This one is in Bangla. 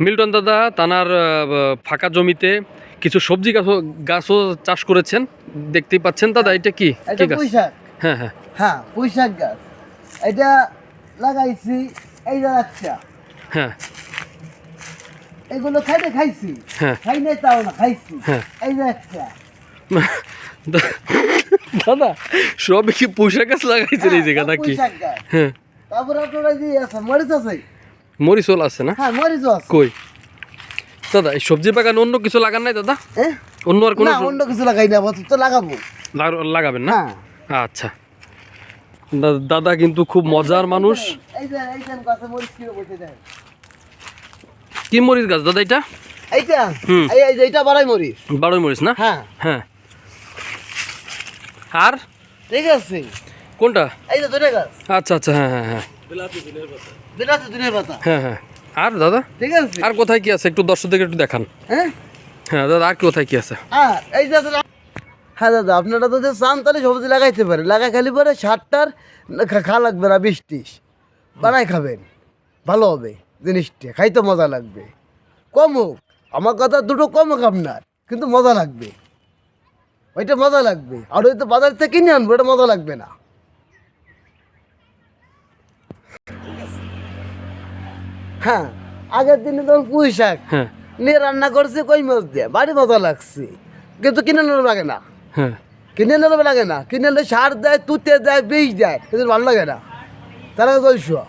মিল্টন দাদা তানার ফাঁকা জমিতে কিছু সবজি গাছও গাছও চাষ করেছেন। দেখতেই পাচ্ছেন দাদা এটা কি? কি গাছ? হ্যাঁ হ্যাঁ। হ্যাঁ পুঁই শাক গাছ। এটা লাগাইছি এই একটা হ্যাঁ। এগুলো খাইতে খাইছি। হ্যাঁ। খাই নাই তাও না খাইছি। হ্যাঁ। এই একটা। দাদা সবই কি পোশাক গাছ লাগাইছেন এই জায়গা হ্যাঁ, নাকি? শাক গাছ। হ্যাঁ। তারপরে আপনার যে আছে মরিচ আছে? মরিচল আছে না? হ্যাঁ মরিচ আছে। কই? দাদা এই সবজি বাগানে অন্য কিছু লাগান নাই দাদা? অন্য আর কোনো না অন্য কিছু লাগাই না তো লাগাবো। লাগাবেন না? হ্যাঁ। আচ্ছা। দাদা কিন্তু খুব মজার মানুষ। কি মরিচ গাছ দাদা এটা এইটা? হুম। এই যে এইটা বাড়াই মরিচ। বারোই মরিচ না? হ্যাঁ। হ্যাঁ। আর? ঠিক আছে। কোনটা? এই যে ধরে গাছ। আচ্ছা আচ্ছা হ্যাঁ হ্যাঁ হ্যাঁ। বিলাতি দিনের পাতা হ্যাঁ হ্যাঁ। আর দাদা? ঠিক আছে। আর কোথায় কি আছে? একটু দর্শকদের একটু দেখান। হ্যাঁ? হ্যাঁ দাদা আর কোথায় কি আছে? আর এই যে আছে হ্যাঁ দাদা আপনারা তো যে চান তাহলে সবজি লাগাইতে পারেন। লাগাই খালি পরে সারটার খা- লাগবে না বিশ টিস বানাই খাবেন। ভালো হবে জিনিসটা। খাইতে মজা লাগবে। কম হোক। আমার কথা দুটো কম হোক আপনার কিন্তু মজা লাগবে। ওইটা মজা লাগবে। আর ওই তো বাজার থেকে কিনে আনব ওটা মজা লাগবে না। হ্যাঁ আগের দিনে তখন পুঁই শাক হ্যাঁ। নিয়ে রান্না করছি কই মাছ দিয়ে বাড়ি মজা লাগছে। কিন্তু কিনে নেওয়া লাগে না। হ্যাঁ। কিনে নেওয়া লাগে না। কিনে নিলে সার দেয় তুতে দেয় বীজ দেয় এদের ভালো লাগে না। তারা জলসুয়া